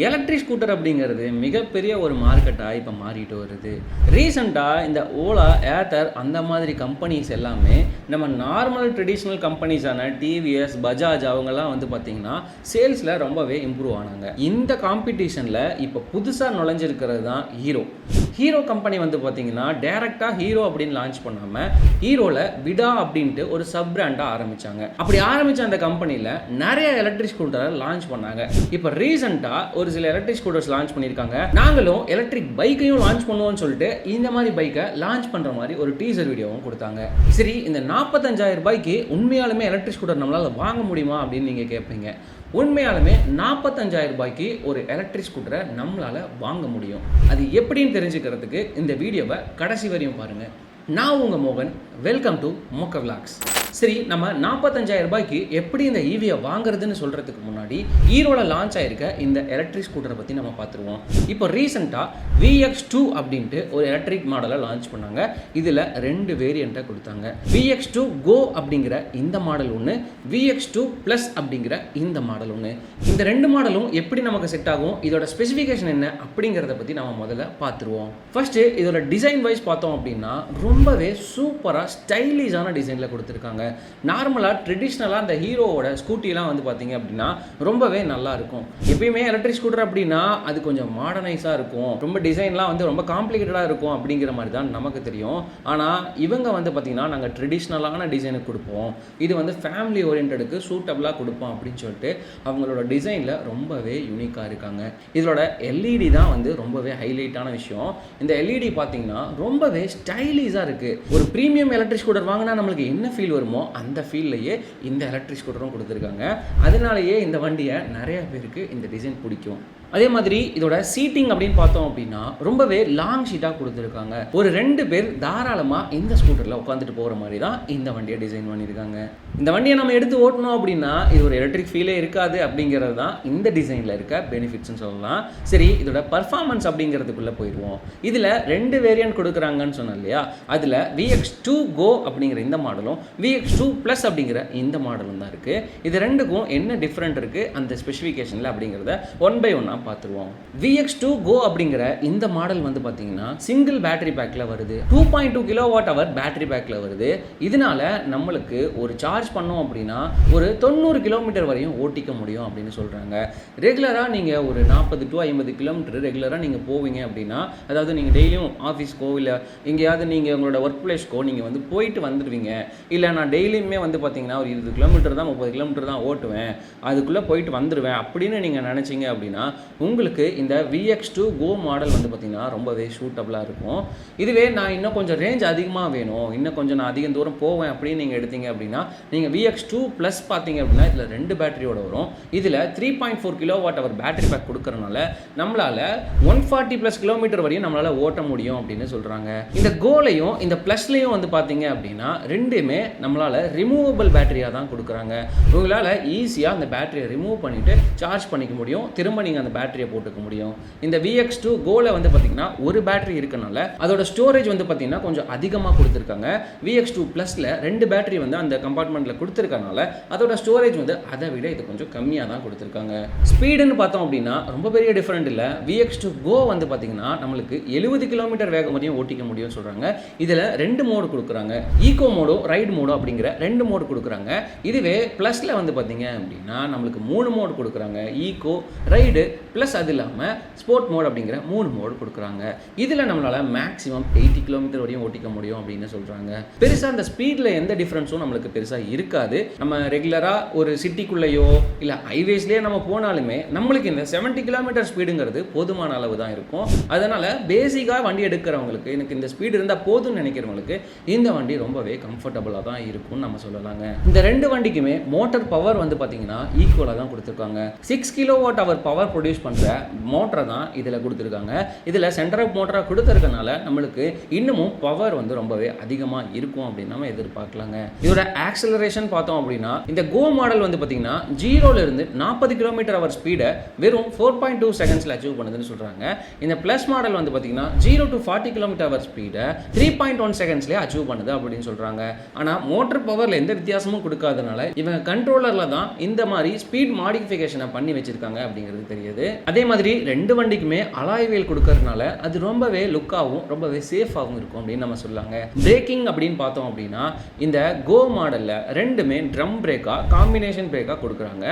Electric scooter அப்படிங்கிறது மிகப்பெரிய ஒரு மார்க்கெட்டாக இப்போ மாறிட்டு வருது. ரீசெண்டாக இந்த ஓலா ஏத்தர் அந்த மாதிரி கம்பெனிஸ் எல்லாமே நம்ம நார்மல் ட்ரெடிஷ்னல் கம்பெனிஸான டிவிஎஸ் பஜாஜ் அவங்கெல்லாம் வந்து பார்த்திங்கன்னா சேல்ஸில் ரொம்பவே இம்ப்ரூவ் ஆனாங்க. இந்த காம்படிஷனில் இப்போ புதுசாக நுழைஞ்சிருக்கிறது தான் ஹீரோ ஹீரோ கம்பெனி வந்து பார்த்திங்கன்னா டேரெக்டாக ஹீரோ அப்படின்னு லான்ச் பண்ணாமல் ஹீரோவில் விடா அப்படின்ட்டு ஒரு சப் பிராண்டாக ஆரம்பித்தாங்க அப்படி ஆரம்பித்த அந்த கம்பெனியில் நிறைய எலக்ட்ரிக் ஸ்கூட்டரை லான்ச் பண்ணாங்க. இப்போ ரீசெண்டாக ஒரு சில எலக்ட்ரிக் ஸ்கூட்டர்ஸ் லான்ச் பண்ணியிருக்காங்க. நாங்களும் எலக்ட்ரிக் பைக்கையும் லான்ச் பண்ணுவோம்னு சொல்லிட்டு இந்த மாதிரி பைக்கை லான்ச் பண்ணுற மாதிரி ஒரு டீசர் வீடியோவும் கொடுத்தாங்க. சரி இந்த நாற்பத்தஞ்சாயிரம் ரூபாய்க்கு உண்மையாலுமே எலக்ட்ரிக் ஸ்கூட்டர் நம்மளால் வாங்க முடியுமா அப்படின்னு நீங்கள் கேட்பீங்க உண்மையாலுமே நாற்பத்தஞ்சாயிரம் ரூபாய்க்கு ஒரு எலக்ட்ரிக் ஸ்கூட்டரை நம்மளால் வாங்க முடியும். அது எப்படின்னு தெரிஞ்சுக்கிறதுக்கு இந்த வீடியோவை கடைசி வரையும் பாருங்கள் நான் உங்கள் மோகன். வெல்கம் டு மொக்க விளாக்ஸ் சரி நம்ம நாற்பத்தஞ்சாயிரம் ரூபாய்க்கு எப்படி இந்த ஈவியை வாங்குறதுன்னு சொல்கிறதுக்கு முன்னாடி ஈரோட லான்ச் ஆயிருக்க இந்த எலக்ட்ரிக் ஸ்கூட்டரை பற்றி நம்ம பார்த்துருவோம். இப்போ ரீசெண்டாக விஎக்ஸ் டூ அப்படின்ட்டு ஒரு எலக்ட்ரிக் மாடலை லான்ச் பண்ணாங்க. இதில் ரெண்டு வேரியண்ட்டை கொடுத்தாங்க. விஎக்ஸ் டூ கோ அப்படிங்கிற இந்த மாடல் ஒன்று விஎக்ஸ் டூ ப்ளஸ் அப்படிங்கிற இந்த மாடல் ஒன்று இந்த ரெண்டு மாடலும் எப்படி நமக்கு செட் ஆகும் இதோட ஸ்பெசிஃபிகேஷன் என்ன அப்படிங்கிறத பற்றி நம்ம முதல்ல பார்த்துருவோம். ஃபஸ்ட்டு இதோட டிசைன் வைஸ் பார்த்தோம் அப்படின்னா ரொம்பவே சூப்பராக ஸ்டைலிஷான டிசைனில் கொடுத்துருக்காங்க. நார்மலாக ட்ரெடிஷ்னலாக அந்த ஹீரோவோட ஸ்கூட்டிலாம் வந்து பார்த்தீங்க அப்படின்னா ரொம்பவே நல்லா இருக்கும் எப்பயுமே எலக்ட்ரிக் ஸ்கூட்டர் அப்படின்னா அது கொஞ்சம் மாடர்னைஸாக இருக்கும். ரொம்ப டிசைன்லாம் வந்து ரொம்ப காம்ப்ளிகேட்டடாக இருக்கும் அப்படிங்கிற மாதிரி தான் நமக்கு தெரியும். ஆனால் இவங்க வந்து பார்த்திங்கன்னா நாங்கள் ட்ரெடிஷ்னலான டிசைனுக்கு கொடுப்போம். இது வந்து ஃபேமிலி ஓரியன்டுக்கு சூட்டபுளாக கொடுப்போம் அப்படின்னு சொல்லிட்டு அவங்களோட டிசைனில் ரொம்பவே யூனிக்காக இருக்காங்க. இதோட எல்இடி தான் வந்து ரொம்பவே ஹைலைட்டான விஷயம். இந்த எல்இடி பார்த்தீங்கன்னா ரொம்பவே ஸ்டைலிஷாக இருக்குது ஒரு ப்ரீமியம் எலக்ட்ரிக் ஸ்கூட்டர் வாங்கினா நம்மளுக்கு என்ன ஃபீல் வருமோ அந்த ஃபீல்லையே இந்த எலக்ட்ரிக் ஸ்கூட்டரும் கொடுத்துருக்காங்க. அதனாலேயே இந்த வண்டியை நிறைய பேருக்கு இந்த டிசைன் பிடிக்கும். அதே மாதிரி இதோட சீட்டிங் அப்படின்னு பார்த்தோம் அப்படின்னா ரொம்பவே லாங் ஷீட்டாக கொடுத்துருக்காங்க. ஒரு ரெண்டு பேர் தாராளமாக இந்த ஸ்கூட்டரில் உட்காந்துட்டு போகிற மாதிரி தான் இந்த வண்டியை டிசைன் பண்ணியிருக்காங்க. இந்த வண்டியை நம்ம எடுத்து ஓட்டணும் அப்படின்னா இது ஒரு எலக்ட்ரிக் ஃபீலே இருக்காது அப்படிங்கிறது தான் இந்த டிசைனில் இருக்க பெனிஃபிட்ஸ்னு சொல்லலாம். சரி இதோட பர்ஃபார்மன்ஸ் அப்படிங்கிறதுக்குள்ளே போயிடுவோம். இதில் ரெண்டு வேரியன்ட் கொடுக்குறாங்கன்னு சொன்னோம் இல்லையா? அதில் விஎக்ஸ் டூ கோ அப்படிங்கிற இந்த மாடலும் விஎக்ஸ் டூ ப்ளஸ் அப்படிங்கிற இந்த மாடலும் தான் இருக்குது இது ரெண்டுக்கும் என்ன டிஃப்ரெண்ட் இருக்குது அந்த ஸ்பெசிஃபிகேஷனில் அப்படிங்கிறத ஒன் பை ஒன்னாக பார்த்துருவோம். விஎக்ஸ் டூ கோ அப்படிங்கிற இந்த மாடல் வந்து பார்த்தீங்கன்னா சிங்கிள் பேட்டரி பேக்கில் வருது. Two point two kilowatt hour battery பேக்கில் வருது. இதனால நம்மளுக்கு ஒரு சார்ஜ் பண்ணோம் அப்படின்னா ஒரு தொண்ணூறு கிலோமீட்டர் வரையும் ஓட்டிக்க முடியும் அப்படின்னு சொல்கிறாங்க ரெகுலராக நீங்கள் ஒரு நாற்பது டு ஐம்பது கிலோமீட்டர் ரெகுலராக நீங்கள் போவீங்க அப்படின்னா அதாவது நீங்கள் டெய்லியும் ஆஃபீஸ்க்கோ இல்லை எங்கேயாவது நீங்கள் உங்களோட ஒர்க் பிளேஸ்க்கோ நீங்கள் வந்து போயிட்டு வந்துடுவீங்க இல்லை நான் டெய்லியுமே வந்து பார்த்தீங்கன்னா ஒரு இருபது கிலோமீட்டர் தான் முப்பது கிலோமீட்டர் தான் ஓட்டுவேன். அதுக்குள்ளே போயிட்டு வந்துடுவேன் அப்படின்னு நீங்கள் நினச்சிங்க அப்படின்னா உங்களுக்கு இந்த விஎக்ஸ் டூ கோ மாடல் வந்து பார்த்திங்கன்னா ரொம்பவே சூட்டபுளாக இருக்கும். இதுவே நான் இன்னும் கொஞ்சம் ரேஞ்ச் அதிகமாக வேணும். இன்னும் கொஞ்சம் நான் அதிகம் தூரம் போவேன் அப்படின்னு நீங்கள் எடுத்தீங்க அப்படின்னா நீங்கள் விஎக்ஸ் டூ ப்ளஸ் பார்த்தீங்க அப்படின்னா இதில் ரெண்டு பேட்டரியோட வரும். இதில் three point four kilowatt hour battery pack கொடுக்கறனால நம்மளால் ஒன் ஃபார்ட்டி ப்ளஸ் கிலோமீட்டர் வரையும் நம்மளால் ஓட்ட முடியும் அப்படின்னு சொல்கிறாங்க இந்த கோலையும் இந்த ப்ளஸ்லையும் வந்து பார்த்தீங்க அப்படின்னா ரெண்டுமே நம்மளால் ரிமூவபிள் பேட்டரியாக தான் கொடுக்குறாங்க. உங்களால் ஈஸியாக அந்த பேட்டரியை ரிமூவ் பண்ணிவிட்டு சார்ஜ் பண்ணிக்க முடியும். திரும்ப நீங்கள் அந்த பேட்டரியை போட்டுக்க முடியும். இந்த விஎக்ஸ் டூ கோல வந்து பார்த்தீங்கன்னா ஒரு பேட்டரி இருக்கனால அதோட ஸ்டோரேஜ் வந்து பார்த்தீங்கன்னா கொஞ்சம் அதிகமாக கொடுத்துருக்காங்க. விஎக்ஸ் டூ ப்ளஸில் ரெண்டு பேட்டரி வந்து அந்த கம்பார்ட்மெண்ட்டில் கொடுத்துருக்கனால அதோட ஸ்டோரேஜ் வந்து அதை விட இது கொஞ்சம் கம்மியாக தான் கொடுத்துருக்காங்க. ஸ்பீடுன்னு பார்த்தோம் அப்படின்னா ரொம்ப பெரிய டிஃப்ரெண்ட் இல்லை. விஎக்ஸ் டூ கோ வந்து பார்த்தீங்கன்னா நம்மளுக்கு எழுபது கிலோமீட்டர் வேகம் வரையும் ஓட்டிக்க முடியும்னு சொல்கிறாங்க இதில் ரெண்டு மோடு கொடுக்குறாங்க. ஈகோ மோடோ ரைடு மோடோ அப்படிங்கிற ரெண்டு மோடு கொடுக்குறாங்க. இதுவே ப்ளஸில் வந்து பார்த்தீங்க அப்படின்னா நம்மளுக்கு மூணு மோடு கொடுக்குறாங்க. ஈகோ ரைடு ப்ளஸ் அது இல்லாமல் ஸ்போர்ட் மோட் அப்படிங்கிற மூணு மோடு கொடுக்குறாங்க. இதில் நம்மளால் மேக்ஸிமம் எயிட்டி கிலோமீட்டர் வரையும் ஓட்டிக்க முடியும் அப்படின்னு சொல்கிறாங்க பெருசாக அந்த ஸ்பீடில் எந்த டிஃப்ரென்ஸும் நம்மளுக்கு பெருசாக இருக்காது. நம்ம ரெகுலராக ஒரு சிட்டிக்குள்ளேயோ இல்லை ஹைவேஸ்லேயே நம்ம போனாலுமே நம்மளுக்கு இந்த செவன்ட்டி கிலோமீட்டர் ஸ்பீடுங்கிறது போதுமான அளவு தான் இருக்கும். அதனால் பேசிக்காக வண்டி எடுக்கிறவங்களுக்கு எனக்கு இந்த ஸ்பீடு இருந்தால் போதும்னு நினைக்கிறவங்களுக்கு இந்த வண்டி ரொம்பவே கம்ஃபர்டபுளாக தான் இருக்கும்னு நம்ம சொல்லலாங்க. இந்த ரெண்டு வண்டிக்குமே மோட்டார் பவர் வந்து பார்த்தீங்கன்னா ஈக்குவலாக தான் கொடுத்துருக்காங்க. Six kilowatt hour power produce பண்ணுற மோட்டரை தான் இதில் கொடுத்துருக்காங்க. இதில் சென்டர் ஆஃப் மோட்டராக கொடுத்துருக்கனால நம்மளுக்கு இன்னமும் பவர் வந்து ரொம்பவே அதிகமாக இருக்கும் அப்படின்னு நம்ம எதிர்பார்க்கலாங்க. இதோட ஆக்சலரேஷன் பார்த்தோம் அப்படின்னா இந்த கோ மாடல் வந்து பார்த்தீங்கன்னா ஜீரோலேருந்து நாற்பது கிலோமீட்டர் அவர் ஸ்பீடை வெறும் ஃபோர் பாயிண்ட் டூ செகண்ட்ஸில் அச்சீவ் பண்ணுதுன்னு சொல்கிறாங்க இந்த ப்ளஸ் மாடல் வந்து பார்த்தீங்கன்னா zero to forty kilometre hour ஸ்பீடை த்ரீ பாயிண்ட் ஒன் செகண்ட்ஸ்லேயே அச்சீவ் பண்ணுது அப்படின்னு சொல்கிறாங்க ஆனால் மோட்டர் பவரில் எந்த வித்தியாசமும் கொடுக்காதனால இவங்க கண்ட்ரோலரில் தான் இந்த மாதிரி ஸ்பீட் மாடிஃபிகேஷனை பண்ணி வச்சுருக்காங்க அப்படிங்கிறது தெரியுது. அதே மாதிரி ரெண்டு வண்டிக்குமே அலாய் வீல் கொடுக்கறதுனால அது ரொம்பவே லுக்காகவும் ரொம்பவே சேஃபாகவும் இருக்கும் அப்படின்னு நம்ம சொல்லாங்க. பிரேக்கிங் அப்படின்னு பார்த்தோம் அப்படின்னா இந்த கோ மாடலில் ரெண்டுமே ட்ரம் பிரேக்காக காம்பினேஷன் பிரேக்காக கொடுக்குறாங்க.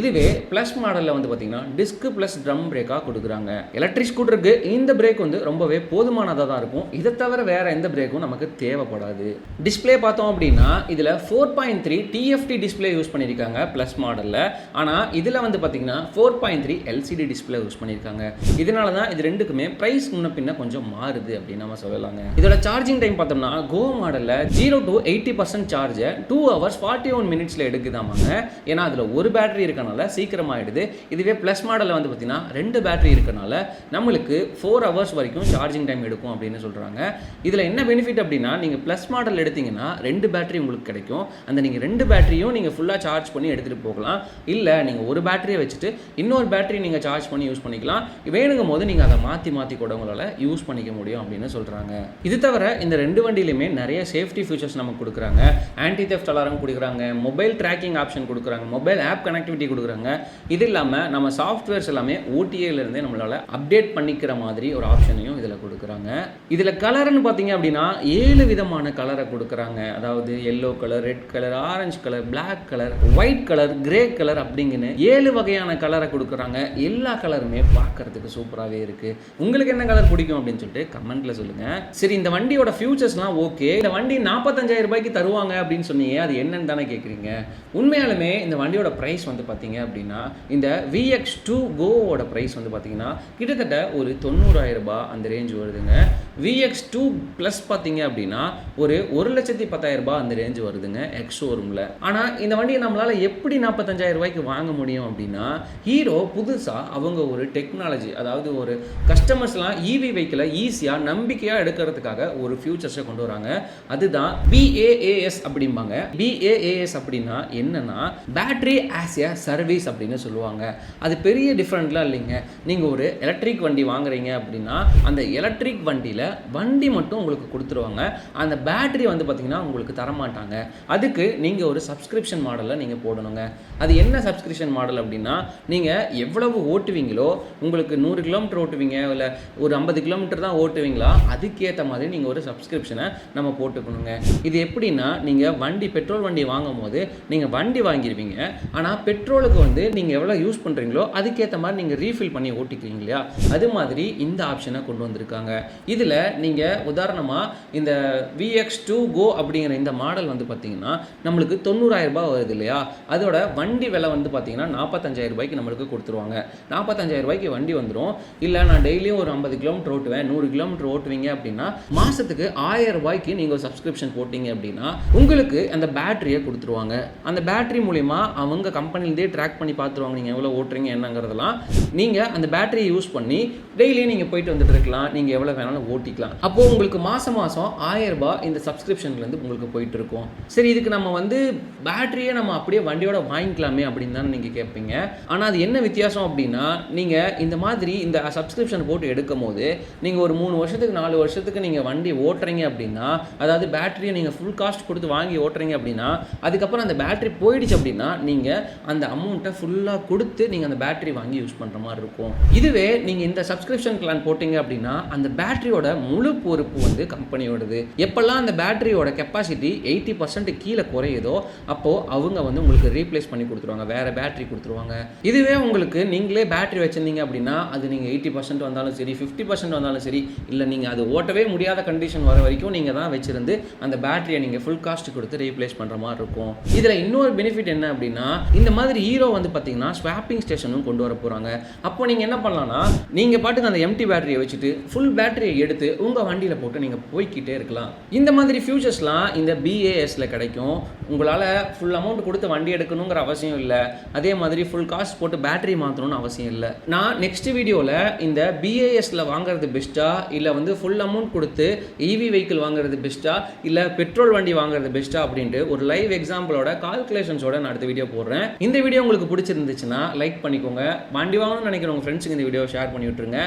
இதுவே ப்ளஸ் மாடலில் வந்து பார்த்தீங்கன்னா டிஸ்க் ப்ளஸ் ட்ரம் பிரேக்காக கொடுக்குறாங்க. எலக்ட்ரிக் ஸ்கூட்டருக்கு இந்த பிரேக் வந்து ரொம்பவே போதுமானதாக தான் இருக்கும். இதை தவிர வேற எந்த பிரேக்கும் நமக்கு தேவைப்படாது. டிஸ்பிளே பார்த்தோம் அப்படின்னா இதில் four point three TFT display use பண்ணியிருக்காங்க ப்ளஸ் மாடலில். ஆனால் இதில் வந்து பார்த்தீங்கன்னா four point three LCD display use பண்ணியிருக்காங்க. இதனால தான் இது ரெண்டுக்குமே ப்ரைஸ் முன்ன பின்ன கொஞ்சம் மாறுது அப்படின்னு நம்ம சொல்லலாங்க. இதோட சார்ஜிங் டைம் பார்த்தோம்னா கோ மாடலில் ஜீரோ டு எயிட்டி பர்சன்ட் சார்ஜை டூ ஹவர்ஸ் ஃபார்ட்டி ஒன் மினிட்ஸில் எடுக்குதாமாங்க. ஏன்னா அதில் ஒரு பேட்டரி இருக்கனால சீக்கிரமாகிடுது இதுவே ப்ளஸ் மாடலில் வந்து பார்த்தீங்கன்னா ரெண்டு பேட்டரி இருக்கனால நம்மளுக்கு ஃபோர் ஹவர்ஸ் வரைக்கும் சார்ஜிங் டைம் எடுக்கும் அப்படின்னு சொல்கிறாங்க இதில் என்ன பெனிஃபிட் அப்படின்னா நீங்கள் ப்ளஸ் மாடல் எடுத்தீங்கன்னா ரெண்டு பேட்டரி உங்களுக்கு கிடைக்கும். அந்த நீங்கள் ரெண்டு பேட்டரியும் நீங்கள் ஃபுல்லாக சார்ஜ் பண்ணி எடுத்துகிட்டு போகலாம். இல்லை நீங்கள் ஒரு பேட்டரியை வச்சுட்டு இன்னொரு பேட்டரி நீங்கள் சார்ஜ் பண்ணி யூஸ் பண்ணிக்கலாம். வேணுங்கும் போது நீங்கள் அதை மாற்றி மாற்றி கூட உங்களால் யூஸ் பண்ணிக்க முடியும் அப்படின்னு சொல்கிறாங்க இது தவிர இந்த ரெண்டு வண்டியிலுமே நிறைய சேஃப்டி ஃபியூச்சர்ஸ் நமக்கு கொடுக்குறாங்க. ஆன்டி தெஃப்ட் அலாரம் கொடுக்குறாங்க மொபைல் ட்ராக்கிங் ஆப்ஷன் கொடுக்குறாங்க மொபைல் ஆப் கனெக்டிவிட்டி கொடுக்குறாங்க. இது இல்லாமல் நம்ம சாஃப்ட்வேர்ஸ் எல்லாமே ஓடிஏலேருந்தே நம்மளால் அப்டேட் பண்ணிக்கிற மாதிரி ஒரு ஆப்ஷனையும் இதில் கொடுக்குறாங்க. இதில் கலர்னு பார்த்தீங்க அப்படின்னா ஏழு விதமான கலரை கொடுக்குறாங்க. அதாவது yellow colour red colour orange colour black colour white colour grey colour அப்படிங்கன்னு ஏழு வகையான கலரை கொடுக்குறாங்க. எல்லா எல்லா கலருமே பார்க்கறதுக்கு சூப்பராகவே இருக்குது உங்களுக்கு என்ன கலர் பிடிக்கும் அப்படின்னு சொல்லிட்டு கமெண்ட்டில் சொல்லுங்கள் சரி இந்த வண்டியோட ஃபியூச்சர்ஸ்லாம் ஓகே. இந்த வண்டி நாற்பத்தஞ்சாயிரம் ரூபாய்க்கு தருவாங்க அப்படின்னு சொன்னீங்க அது என்னன்னு தானே கேட்குறீங்க உண்மையாலுமே இந்த வண்டியோட ப்ரைஸ் வந்து பார்த்தீங்க அப்படின்னா இந்த விஎக்ஸ் டூ கோவோட ப்ரைஸ் வந்து பார்த்தீங்கன்னா கிட்டத்தட்ட ஒரு தொண்ணூறாயிரம் ரூபாய் அந்த ரேஞ்ச் வருதுங்க. விஎக்ஸ் டூ ப்ளஸ் பார்த்தீங்க அப்படின்னா ஒரு ஒரு லட்சத்தி பத்தாயிரம் ரூபாய் அந்த ரேஞ்ச் வருதுங்க எக்ஸ் ஷோரூமில் ஆனால் இந்த வண்டியை நம்மளால் எப்படி நாற்பத்தஞ்சாயிரம் ரூபாய்க்கு வாங்க முடியும் அப்படின்னா ஹீரோ புதுசாக அவங்க ஒரு டெக்னாலஜி அதாவது ஒரு கஸ்டமர்ஸ்லாம் இவி வெஹிக்கிளை ஈஸியாக நம்பிக்கையாக எடுக்கிறதுக்காக ஒரு ஃபியூச்சர்ஸை கொண்டு வராங்க. அதுதான் பிஏஏஎஸ் அப்படிம்பாங்க. பிஏஏஎஸ் அப்படின்னா என்னன்னா பேட்டரி ஆஸ் எ சர்வீஸ் அப்படின்னு சொல்லுவாங்க. அது பெரிய டிஃப்ரெண்ட்லாம் இல்லைங்க. நீங்கள் ஒரு எலக்ட்ரிக் வண்டி வாங்குறீங்க அப்படின்னா அந்த எலக்ட்ரிக் வண்டியில் வண்டி மட்டும் உங்களுக்கு கொடுத்துருவாங்க. அந்த பேட்டரி வந்து பார்த்தீங்கன்னா உங்களுக்கு தரமாட்டாங்க. அதுக்கு நீங்கள் ஒரு சப்ஸ்கிரிப்ஷன் மாடலில் நீங்கள் போடணுங்க. அது என்ன சப்ஸ்கிரிப்ஷன் மாடல் அப்படின்னா நீங்கள் எவ்வளவு ஓட்டுவீங்களோ உங்களுக்கு நூறு கிலோமீட்டர் ஓட்டுவீங்க இல்லை ஒரு ஐம்பது கிலோமீட்டர் தான் ஓட்டுவீங்களா அதுக்கேற்ற மாதிரி நீங்கள் ஒரு சப்ஸ்கிரிப்ஷனை நம்ம போட்டுக்கணுங்க. இது எப்படின்னா நீங்கள் வண்டி பெட்ரோல் வண்டி வாங்கும் போது நீங்கள் வண்டி வாங்கிடுவீங்க ஆனால் பெட்ரோலுக்கு வந்து நீங்கள் எவ்வளோ யூஸ் பண்ணுறீங்களோ அதுக்கேற்ற மாதிரி நீங்கள் ரீஃபில் பண்ணி ஓட்டிக்கிறீங்க இல்லையா? அது மாதிரி இந்த ஆப்ஷனை கொண்டு வந்திருக்காங்க. இதில் நீங்கள் உதாரணமாக இந்த விஎக்ஸ் டூ கோ அப்படிங்கிற இந்த மாடல் வந்து பார்த்தீங்கன்னா நம்மளுக்கு தொண்ணூறாயிரம் ரூபாய் வருது இல்லையா? அதோட வண்டி விலை வந்து பார்த்தீங்கன்னா நாற்பத்தஞ்சாயிரம் ரூபாய்க்கு நம்மளுக்கு கொடுத்துருவாங்க. நாற்பத்தஞ்சாயிரம் ரூபாய்க்கு வண்டி வந்துடும் இல்லை நான் டெய்லியும் ஒரு ஐம்பது கிலோமீட்டர் ஓட்டுவேன் நூறு கிலோமீட்டர் ஓட்டுவீங்க அப்படின்னா மாதத்துக்கு ஆயிரம் ரூபாய்க்கு நீங்கள் சப்ஸ்கிரிப்ஷன் போட்டிங்க அப்படின்னா உங்களுக்கு அந்த பேட்டரியை கொடுத்துருவாங்க. அந்த பேட்டரி மூலிமா அவங்க கம்பெனிலேருந்தே ட்ராக் பண்ணி பார்த்துருவாங்க நீங்கள் எவ்வளோ ஓட்டுறீங்க என்னங்கிறதெல்லாம். நீங்கள் அந்த பேட்டரியை யூஸ் பண்ணி டெய்லியும் நீங்கள் போயிட்டு வந்துட்டு இருக்கலாம். நீங்கள் எவ்வளோ வேணாலும் ஓட்டிக்கலாம் அப்போது உங்களுக்கு மாதம் மாதம் ஆயிரம் ரூபாய் இந்த சப்ஸ்கிரிப்ஷன்லேருந்து உங்களுக்கு போயிட்டு இருக்கும். சரி இதுக்கு நம்ம வந்து பேட்டரியே நம்ம அப்படியே வண்டியோட வாங்கிக்கலாமே அப்படின்னு தானே நீங்கள் கேட்பீங்க ஆனால் அது என்ன வித்தியாசம் அப்படின்னா நீங்கள் இந்த மாதிரி இந்த சப்ஸ்கிரிப்ஷன் போட்டு எடுக்கும் போது நீங்கள் ஒரு மூணு வருஷத்துக்கு நாலு வருஷத்துக்கு நீங்கள் வண்டி ஓட்டுறீங்க அப்படின்னா அதாவது பேட்டரியை நீங்கள் ஃபுல் காஸ்ட் கொடுத்து வாங்கி ஓட்டுறீங்க அப்படின்னா அதுக்கப்புறம் அந்த பேட்டரி போயிடுச்சு அப்படின்னா நீங்கள் அந்த அமௌண்ட்டை ஃபுல்லாக கொடுத்து நீங்கள் அந்த பேட்டரி வாங்கி யூஸ் பண்ணுற மாதிரி இருக்கும். இதுவே நீங்கள் இந்த சப்ஸ்கிரிப்ஷன் பிளான் போட்டிங்க அப்படின்னா அந்த பேட்டரியோட முழு பொறுப்பு வந்து கம்பெனியோடது. எப்பெல்லாம் அந்த பேட்டரியோட கெப்பாசிட்டி எயிட்டி பர்சன்ட் கீழே குறையுதோ அப்போது அவங்க வந்து உங்களுக்கு ரீப்ளேஸ் பண்ணி கொடுத்துருவாங்க. வேறு பேட்டரி கொடுத்துருவாங்க. இதுவே உங்களுக்கு நீங்களே பேட்டரி வச்சுருந்தீங்க அப்படின்னா அது நீங்கள் எயிட்டி பர்சன்ட் வந்தாலும் சரி ஃபிஃப்டி பர்சன்ட் வந்தாலும் சரி இல்லை நீங்கள் அது ஓட்டவே முடியாத கண்டிஷன் வர வரைக்கும் நீங்கள் தான் வச்சுருந்து அந்த பேட்டரியை நீங்கள் ஃபுல் காஸ்ட் கொடுத்து ரீப்ளேஸ் பண்ணுற மாதிரி இருக்கும். இதில் இன்னொரு பெனிஃபிட் என்ன அப்படின்னா இந்த மாதிரி ஹீரோ வந்து பார்த்தீங்கன்னா ஸ்வாப்பிங் ஸ்டேஷனும் கொண்டு வர போகிறாங்க அப்போ நீங்கள் என்ன பண்ணலாம்னா நீங்கள் பாட்டுக்கு அந்த எம்டி பேட்டரியை வச்சுட்டு ஃபுல் பேட்டரியை எடுத்து உங்கள் வண்டியில் போட்டு நீங்கள் போய்க்கிட்டே இருக்கலாம். இந்த மாதிரி ஃபியூச்சர்ஸ்லாம் இந்த பிஏஎஸில் கிடைக்கும். உங்களால் ஃபுல் அமௌண்ட் கொடுத்து வண்டி எடுக்கணுங்கிற அவசியம் இல்லை. அதே மாதிரி ஃபுல் காஸ்ட் போட்டு பேட்டரி மாற்றணும்னு அவசியம் இல்லை. நான் நெக்ஸ்ட் வீடியோவில் இந்த பிஏஎஸில் வாங்குறது பெஸ்ட்டா இல்லை வந்து ஃபுல் அமௌண்ட் கொடுத்து இவி வெஹிக்கிள் வாங்குறது பெஸ்ட்டா இல்லை பெட்ரோல் வண்டி வாங்குறது பெஸ்ட்டா அப்படின்ட்டு ஒரு லைவ் எக்ஸாம்பிளோட கால்குலேஷன்ஸோட நான் அடுத்த வீடியோ போடுறேன். இந்த வீடியோ உங்களுக்கு பிடிச்சிருந்துச்சுன்னா லைக் பண்ணிக்கோங்க. வண்டி வாங்கணும்னு நினைக்கிற உங்கள் ஃப்ரெண்ட்ஸுக்கு இந்த வீடியோ ஷேர் பண்ணி விட்டுருங்க.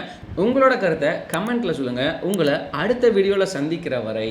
உங்களோட கருத்தை கமெண்ட்டில் சொல்லுங்கள் உங்களை அடுத்த வீடியோவில் சந்திக்கிற வரை